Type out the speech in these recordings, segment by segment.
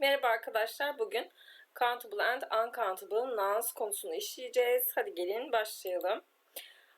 Merhaba arkadaşlar. Bugün countable and uncountable nouns konusunu işleyeceğiz. Hadi gelin başlayalım.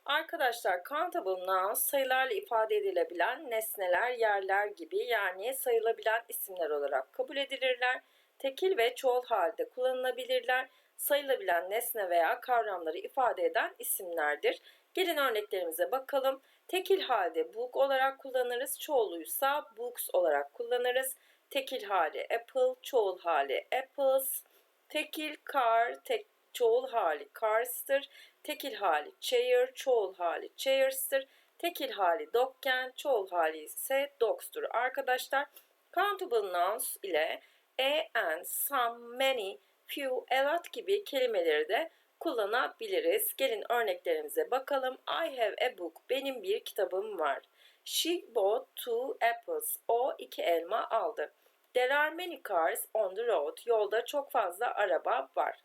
Arkadaşlar countable nouns sayılarla ifade edilebilen nesneler, yerler gibi yani sayılabilen isimler olarak kabul edilirler. Tekil ve çoğul halde kullanılabilirler. Sayılabilen nesne veya kavramları ifade eden isimlerdir. Gelin örneklerimize bakalım. Tekil halde book olarak kullanırız. Çoğuluysa books olarak kullanırız. Tekil hali apple, çoğul hali apples. Tekil car, tek, çoğul hali cars'tır. Tekil hali chair, çoğul hali chairs'tır. Tekil hali doggen, çoğul hali ise dogs'tur. Arkadaşlar countable nouns ile a and some, many, few, a lot gibi kelimeleri de kullanabiliriz. Gelin örneklerimize bakalım. I have a book. Benim bir kitabım var. She bought two apples. O iki elma aldı. There are many cars on the road. Yolda çok fazla araba var.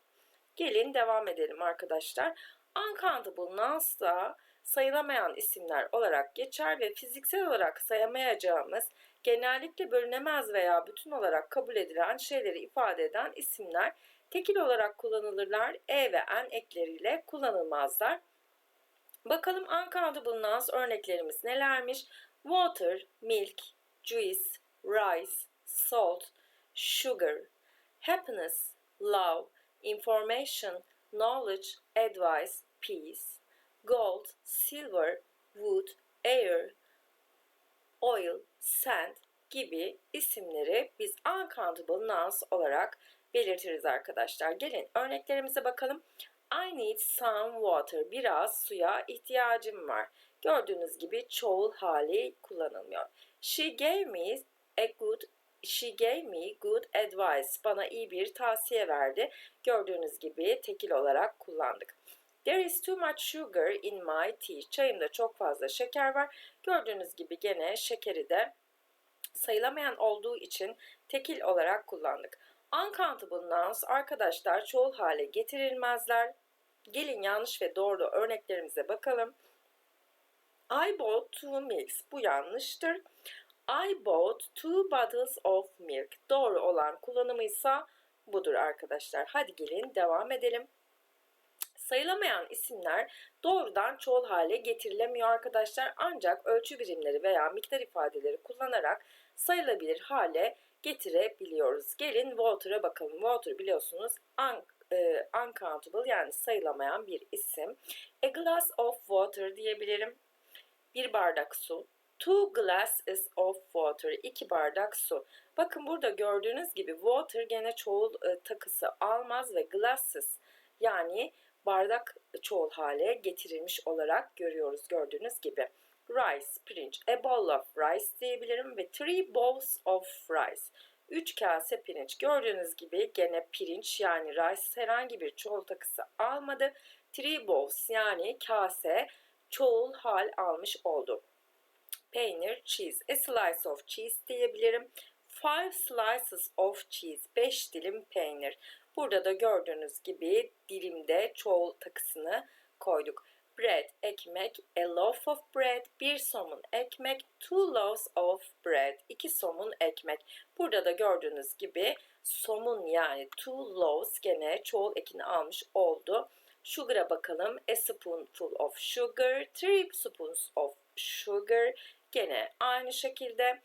Gelin devam edelim arkadaşlar. Uncountable nouns da sayılamayan isimler olarak geçer ve fiziksel olarak sayamayacağımız, genellikle bölünemez veya bütün olarak kabul edilen şeyleri ifade eden isimler tekil olarak kullanılırlar. E ve n ekleriyle kullanılmazlar. Bakalım uncountable nouns örneklerimiz nelermiş? Water, milk, juice, rice, salt, sugar, happiness, love, information, knowledge, advice, peace, gold, silver, wood, air, oil, sand gibi isimleri biz uncountable nouns olarak belirtiriz arkadaşlar. Gelin örneklerimize bakalım. I need some water. Biraz suya ihtiyacım var. Gördüğünüz gibi çoğul hali kullanılmıyor. She gave me a good She gave me good advice. Bana iyi bir tavsiye verdi. Gördüğünüz gibi tekil olarak kullandık. There is too much sugar in my tea. Çayımda çok fazla şeker var. Gördüğünüz gibi gene şekeri de sayılamayan olduğu için tekil olarak kullandık. Uncountable nouns arkadaşlar çoğul hale getirilmezler. Gelin yanlış ve doğru örneklerimize bakalım. I bought two milks. Bu yanlıştır. I bought two bottles of milk. Doğru olan kullanımıysa budur arkadaşlar. Hadi gelin devam edelim. Sayılamayan isimler doğrudan çoğul hale getirilemiyor arkadaşlar. Ancak ölçü birimleri veya miktar ifadeleri kullanarak sayılabilir hale getirebiliyoruz. Gelin water'a bakalım. Water biliyorsunuz un, e, uncountable yani sayılamayan bir isim. A glass of water diyebilirim. Bir bardak su. Two glasses of water. iki bardak su. Bakın burada gördüğünüz gibi water gene çoğul e, takısı almaz ve glasses yani bardak çoğul hale getirilmiş olarak görüyoruz gördüğünüz gibi. Rice, pirinç, a bowl of rice diyebilirim ve three bowls of rice. 3 kase pirinç. Gördüğünüz gibi gene pirinç yani rice herhangi bir çoğul takısı almadı. Three bowls yani kase çoğul hal almış oldu. Peynir, cheese. A slice of cheese diyebilirim. Five slices of cheese. 5 dilim peynir. Burada da gördüğünüz gibi dilimde çoğul takısını koyduk. Bread, ekmek, a loaf of bread, bir somun ekmek, two loaves of bread, iki somun ekmek. Burada da gördüğünüz gibi somun yani two loaves gene çoğul ekini almış oldu. Sugar'a bakalım. A spoonful of sugar, three spoons of sugar. Gene aynı şekilde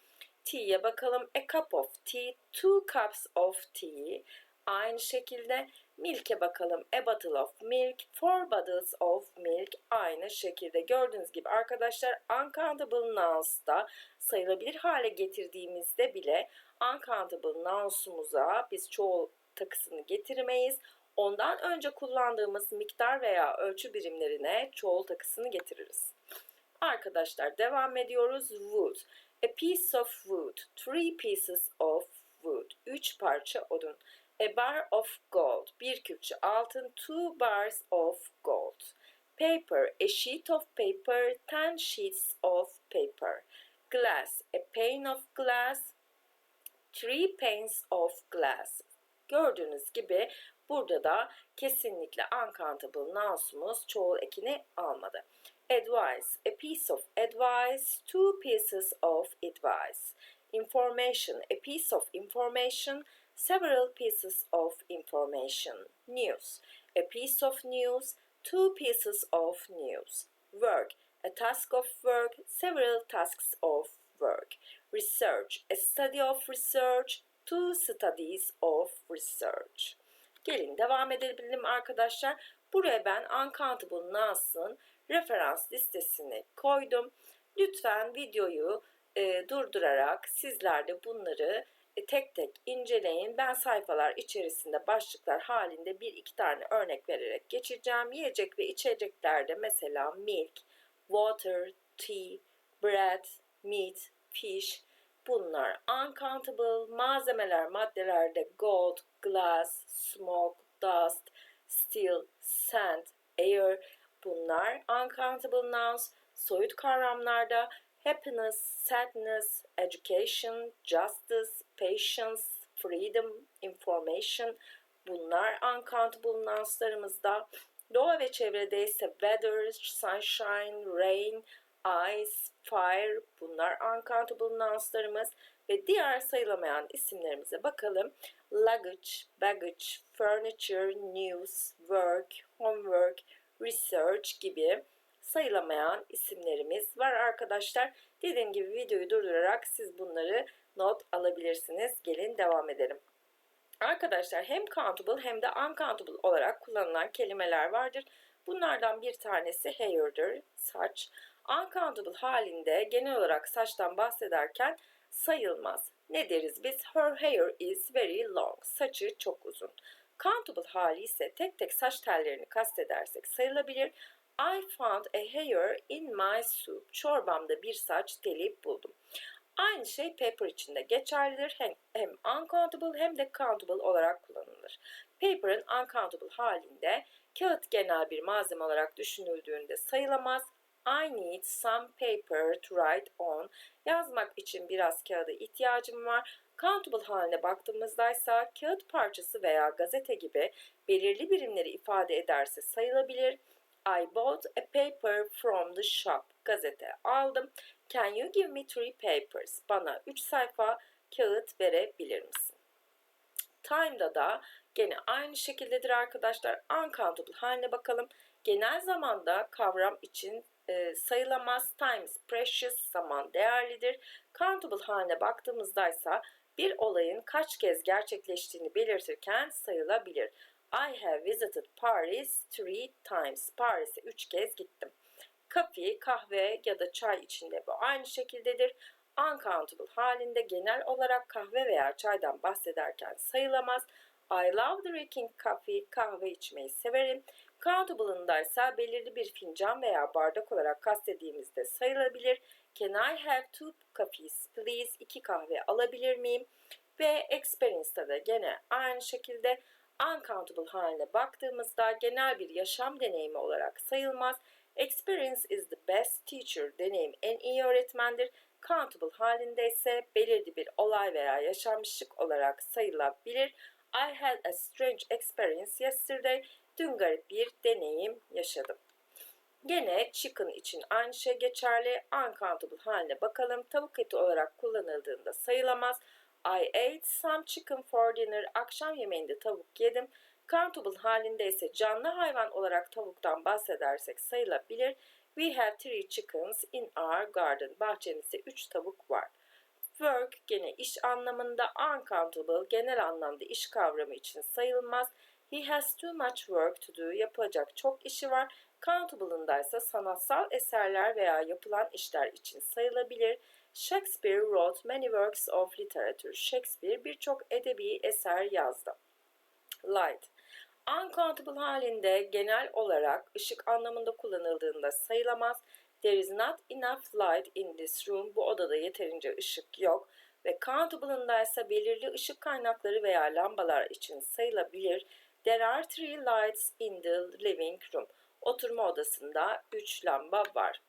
tea'ye bakalım. A cup of tea, two cups of tea. Aynı şekilde milk'e bakalım. A bottle of milk, four bottles of milk. Aynı şekilde gördüğünüz gibi arkadaşlar uncountable nouns'da sayılabilir hale getirdiğimizde bile uncountable nouns'umuza biz çoğul takısını getirmeyiz. Ondan önce kullandığımız miktar veya ölçü birimlerine çoğul takısını getiririz. Arkadaşlar devam ediyoruz. Wood. A piece of wood. Three pieces of wood. Üç parça odun. A bar of gold. Bir külçe altın. Two bars of gold. Paper. A sheet of paper. Ten sheets of paper. Glass. A pane of glass. Three panes of glass. Gördüğünüz gibi burada da kesinlikle uncountable nouns'umuz çoğul ekini almadı. Advice. A piece of advice. Two pieces of advice. Information. A piece of information. Several pieces of information. News, a piece of news, two pieces of news. Work, a task of work, several tasks of work. Research, a study of research, two studies of research. Gelin devam edelim arkadaşlar. Buraya ben uncountable noun's'ın referans listesini koydum. Lütfen videoyu e, durdurarak sizler de bunları tek tek inceleyin. Ben sayfalar içerisinde başlıklar halinde bir iki tane örnek vererek geçeceğim. Yiyecek ve içeceklerde mesela milk, water, tea, bread, meat, fish bunlar uncountable malzemeler maddelerde gold, glass, smoke, dust, steel, sand, air bunlar uncountable nouns soyut kavramlarda happiness, sadness, education, justice, patience, freedom, information bunlar uncountable nounslarımızda. Doğa ve çevrede ise weather, sunshine, rain, ice, fire bunlar uncountable nounslarımız ve diğer sayılamayan isimlerimize bakalım. Luggage, baggage, furniture, news, work, homework, research gibi sayılamayan isimlerimiz var arkadaşlar. Dediğim gibi videoyu durdurarak siz bunları not alabilirsiniz. Gelin devam edelim. Arkadaşlar hem countable hem de uncountable olarak kullanılan kelimeler vardır. Bunlardan bir tanesi hair'dır, saç. Uncountable halinde genel olarak saçtan bahsederken sayılmaz. Ne deriz biz? Her hair is very long. Saçı çok uzun. Countable hali ise tek tek saç tellerini kastedersek sayılabilir. I found a hair in my soup. Çorbamda bir saç teli buldum. Aynı şey paper için de geçerlidir. Hem, hem uncountable hem de countable olarak kullanılır. Paper'ın uncountable halinde kağıt genel bir malzeme olarak düşünüldüğünde sayılamaz. I need some paper to write on. Yazmak için biraz kağıda ihtiyacım var. Countable haline baktığımızda ise kağıt parçası veya gazete gibi belirli birimleri ifade ederse sayılabilir. I bought a paper from the shop. Gazete aldım. Can you give me three papers? Bana 3 sayfa kağıt verebilir misin? Time'da da gene aynı şekildedir arkadaşlar. Uncountable haline bakalım. Genel zamanda kavram için e, sayılamaz. Time is precious. Zaman değerlidir. Countable haline baktığımızda ise bir olayın kaç kez gerçekleştiğini belirtirken sayılabilir. I have visited Paris three times. Paris'e üç kez gittim. Coffee, kahve ya da çay içinde bu aynı şekildedir. Uncountable halinde genel olarak kahve veya çaydan bahsederken sayılamaz. I love drinking coffee, kahve içmeyi severim. Countable'ında ise belirli bir fincan veya bardak olarak kastediğimizde sayılabilir. Can I have two coffees please? İki kahve alabilir miyim? Ve experience'da da gene aynı şekilde uncountable haline baktığımızda genel bir yaşam deneyimi olarak sayılmaz. Experience is the best teacher. Deneyim en iyi öğretmendir. Countable halinde ise belirli bir olay veya yaşanmışlık olarak sayılabilir. I had a strange experience yesterday. Dün garip bir deneyim yaşadım. Gene chicken için aynı şey geçerli. Uncountable haline bakalım. Tavuk eti olarak kullanıldığında sayılamaz. I ate some chicken for dinner. Akşam yemeğinde tavuk yedim. Countable halinde ise canlı hayvan olarak tavuktan bahsedersek sayılabilir. We have three chickens in our garden. Bahçemizde üç tavuk var. Work gene iş anlamında uncountable genel anlamda iş kavramı için sayılmaz. He has too much work to do. Yapacak çok işi var. Countable'ında ise sanatsal eserler veya yapılan işler için sayılabilir. Shakespeare wrote many works of literature. Shakespeare birçok edebi eser yazdı. Light. Uncountable halinde genel olarak ışık anlamında kullanıldığında sayılamaz. There is not enough light in this room. Bu odada yeterince ışık yok. Ve countable'ında ise belirli ışık kaynakları veya lambalar için sayılabilir. There are three lights in the living room. Oturma odasında 3 lamba var.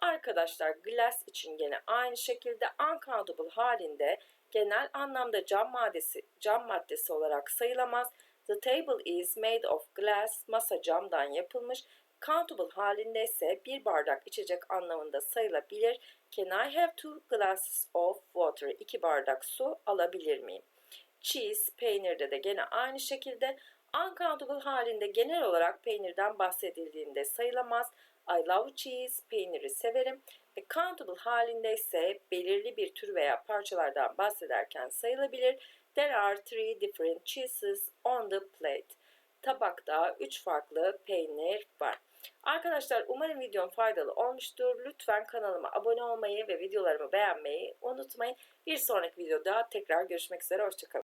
Arkadaşlar glass için gene aynı şekilde uncountable halinde genel anlamda cam maddesi, cam maddesi olarak sayılamaz. The table is made of glass. Masa camdan yapılmış. Countable halinde ise bir bardak içecek anlamında sayılabilir. Can I have two glasses of water? İki bardak su alabilir miyim? cheese peynirde de gene aynı şekilde uncountable halinde genel olarak peynirden bahsedildiğinde sayılamaz. I love cheese, peyniri severim. Ve countable halinde ise belirli bir tür veya parçalardan bahsederken sayılabilir. There are three different cheeses on the plate. Tabakta üç farklı peynir var. Arkadaşlar umarım videom faydalı olmuştur. Lütfen kanalıma abone olmayı ve videolarımı beğenmeyi unutmayın. Bir sonraki videoda tekrar görüşmek üzere. Hoşçakalın.